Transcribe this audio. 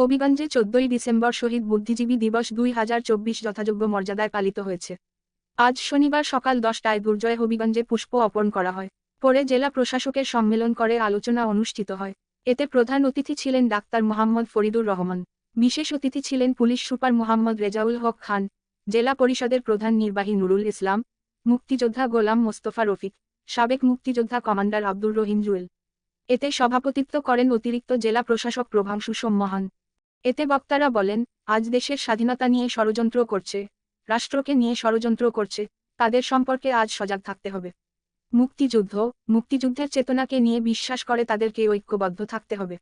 হবিগঞ্জে চোদ্দই ডিসেম্বর শহীদ বুদ্ধিজীবী দিবস দুই হাজার চব্বিশ যথাযোগ্য মর্যাদায় পালিত হয়েছে। আজ শনিবার সকাল দশটায় দুর্জয় হবিগঞ্জে পুষ্প অর্পণ করা হয়। পরে জেলা প্রশাসকের সম্মেলন করে আলোচনা অনুষ্ঠিত হয়। এতে প্রধান অতিথি ছিলেন ডাক্তার মোহাম্মদ ফরিদুর রহমান। বিশেষ অতিথি ছিলেন পুলিশ সুপার মোহাম্মদ রেজাউল হক খান, জেলা পরিষদের প্রধান নির্বাহী নুরুল ইসলাম, মুক্তিযোদ্ধা গোলাম মোস্তফা রফিক, সাবেক মুক্তিযোদ্ধা কমান্ডার আব্দুর রহিম জুয়েল। এতে সভাপতিত্ব করেন অতিরিক্ত জেলা প্রশাসক প্রভাংশু সোমমহান এতে বক্তারা বলেন, আজ দেশের স্বাধীনতা নিয়ে ষড়যন্ত্র করছে, রাষ্ট্রকে নিয়ে ষড়যন্ত্র করছে, তাদের সম্পর্কে আজ সজাগ থাকতে হবে। মুক্তিযুদ্ধ, মুক্তিযুদ্ধের চেতনাকে নিয়ে বিশ্বাস করে তাদেরকে ঐক্যবদ্ধ থাকতে হবে।